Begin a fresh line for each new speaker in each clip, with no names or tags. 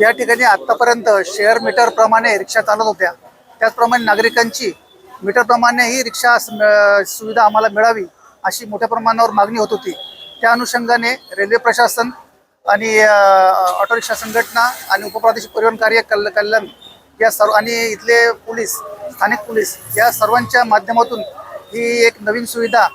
या ठिकाणी आतापर्यंत शेअर मीटर प्रमाणे रिक्षा चालत होत्या. त्याचप्रमाणे नागरिकांची मीटरप्रमाणे ही रिक्षा सुविधा आम्हाला मिळावी अशी मोठ्या प्रमाणावर मागणी होत होती. त्या अनुषंगाने रेल्वे प्रशासन आणि ऑटो रिक्षा संघटना आणि उपप्रादेशिक परिवहन कार्य कल कल्याण या सर्व आणि इथले पोलीस स्थानिक पोलीस या सर्वांच्या माध्यमातून ही एक नवीन सुविधा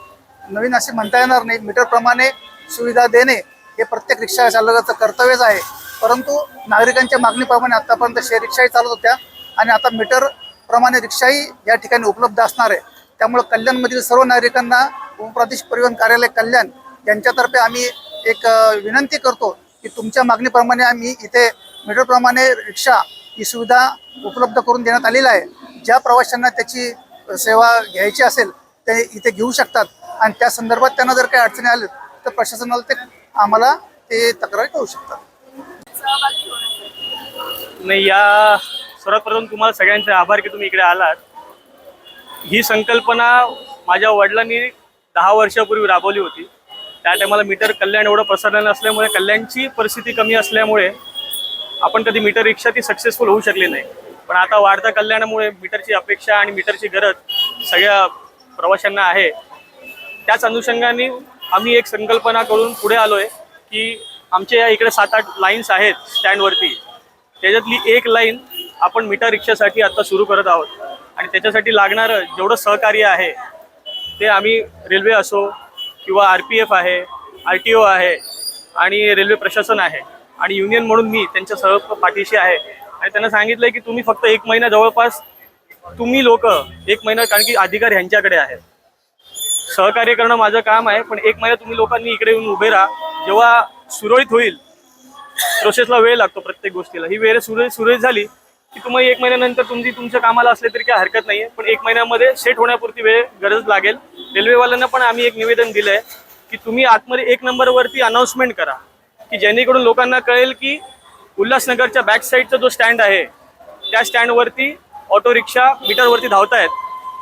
नवीन असे म्हणता येणार नाही. मीटरप्रमाणे सुविधा देणे हे प्रत्येक रिक्षा चालकाचं कर्तव्यच आहे. परंतु नागरिकांच्या मागणीप्रमाणे आतापर्यंत शेअर रिक्षाही चालत होत्या आणि आता मीटर प्रमाणे रिक्षाही या ठिकाणी उपलब्ध असणार आहे. त्यामुळे कल्याणमधील सर्व नागरिकांना उपप्रादेशिक परिवहन कार्यालय कल्याण यांच्यातर्फे आम्ही एक विनंती करतो की तुमच्या मागणीप्रमाणे आम्ही इथे मीटरप्रमाणे रिक्षा ही सुविधा उपलब्ध करून देण्यात आलेली आहे. ज्या प्रवाशांना त्याची सेवा घ्यायची असेल ते इथे घेऊ शकतात. आणि त्या संदर्भात त्यांना जर काही अडचणी आल्या तर प्रशासनाला ते आम्हाला ते तक्रार करू शकतात.
नाही या सर्वात प्रथम तुम्हाला सगळ्यांचे आभार की तुम्ही इकडे आलात. ही संकल्पना माझ्या वडिलांनी दहा वर्षापूर्वी राबवली होती. त्या टायमाला मीटर कल्याण एवढं प्रसारण नसल्यामुळे कल्याणची परिस्थिती कमी असल्यामुळे आपण कधी मीटर रिक्षा ती सक्सेसफुल होऊ शकली नाही. पण आता वाढत्या कल्याणामुळे मीटरची अपेक्षा आणि मीटरची गरज सगळ्या प्रवाशांना आहे. त्याच अनुषंगाने आम्ही एक संकल्पना करून पुढे आलो आहे की आमच्या या इकडे सात आठ लाईन्स आहेत स्टँडवरती त्याच्यातली एक लाईन आपण मीटर रिक्षासाठी आता सुरू करत आहोत. आणि त्याच्यासाठी लागणारं जेवढं सहकार्य आहे ते आम्ही रेल्वे असो किंवा आर पी एफ आहे आर टी ओ आहे आणि रेल्वे प्रशासन आहे आणि युनियन म्हणून मी त्यांच्या सह पाठीशी आहे. आणि त्यांना सांगितलं की तुम्ही फक्त एक महिना जवळपास तुम्ही लोक एक महिना कारण की अधिकार ह्यांच्याकडे आहेत सहकार्य करणं माझं काम आहे पण एक महिना तुम्ही लोकांनी इकडे येऊन उभे राहा. जेव्हा सुरळीत होईल प्रोसेसला वेळ लागतो प्रत्येक गोष्टीला. ही वेळ सुरळीत सुरळीत झाली की तुम्ही एक महिन्यानंतर तुमची तुमच्या कामाला असले तरी काही हरकत नाही आहे पण एक महिन्यामध्ये सेट होण्यापुरती वेळ गरज लागेल. रेल्वेवाल्यांना पण आम्ही एक निवेदन दिलं आहे की तुम्ही आतमध्ये एक नंबरवरती अनाऊन्समेंट करा की जेणेकरून लोकांना कळेल की उल्हासनगरच्या बॅक साईडचा जो स्टँड आहे त्या स्टँडवरती ऑटो रिक्षा मीटरवरती धावत आहेत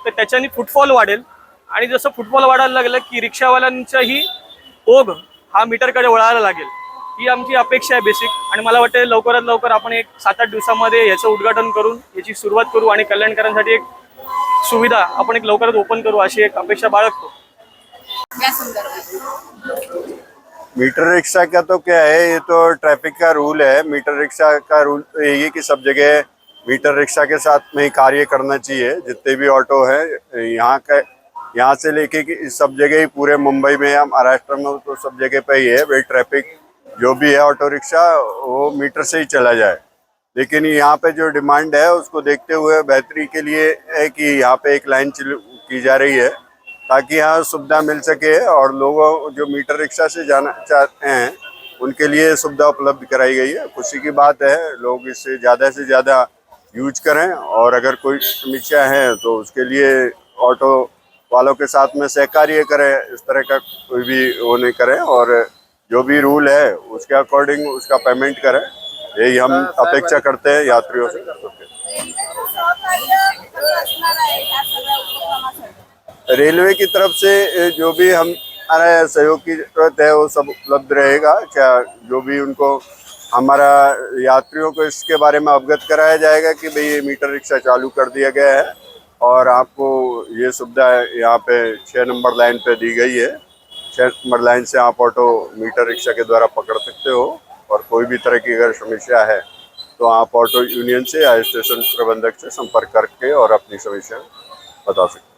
तर त्याच्याने फुटफॉल वाढेल. आणि जसं फुटबॉल वाढायला लागलं की रिक्षावाल्यांचाही ओघ हा मीटरकडे वळायला लागेल. ही आमची अपेक्षा आहे बेसिक आणि मला वाटतं लवकरात लवकर आपण एक सात आठ दिवसामध्ये याचं उद्घाटन करून याची सुरुवात करू आणि कल्याणकरांसाठी एक सुविधा आपण एक लवकरात ओपन करू अशी एक अपेक्षा बाळगतो.
या
मीटर रिक्शा का तो क्या है? ये तो ट्रैफिक का रूल है. मीटर रिक्शा का रूल तो यही है कि सब जगह मीटर रिक्शा के साथ में ही कार्य करना चाहिए. जितने भी ऑटो है यहाँ का यहाँ से लेके कि सब जगह ही पूरे मुंबई में या महाराष्ट्र में तो सब जगह पे ही है भाई ट्रैफ़िक जो भी है ऑटो रिक्शा वो मीटर से ही चला जाए। लेकिन यहाँ पे जो डिमांड है, उसको देखते हुए बेहतरी के लिए है कि यहाँ पे एक लाइन की जा रही है, ताकि यहाँ सुविधा मिल सके और लोगों जो मीटर रिक्शा से जाना चाहते हैं, उनके लिए सुविधा उपलब्ध कराई गई है। खुशी की बात है, लोग इससे ज़्यादा से ज़्यादा यूज़ करें और अगर कोई समस्या है तो उसके लिए ऑटो वालों के साथ में सहकार्य करें इस तरह का कोई भी वो नहीं करें और जो भी रूल है उसके अकॉर्डिंग उसका पेमेंट करें। यही हम अपेक्षा करते हैं यात्रियों से। रेलवे की तरफ़ से जो भी हम हमारा सहयोग की ज़रूरत है वो सब उपलब्ध रहेगा। क्या जो भी उनको हमारा यात्रियों को इसके बारे में अवगत कराया जाएगा कि भाई ये मीटर रिक्शा चालू कर दिया गया है। और आपको ये सुविधा यहाँ पे छः नंबर लाइन पे दी गई है। छः नंबर लाइन से आप ऑटो, मीटर रिक्शा के द्वारा पकड़ सकते हो और कोई भी तरह की अगर समस्या है तो आप ऑटो यूनियन से या स्टेशन प्रबंधक से संपर्क करके और अपनी समस्या बता सकते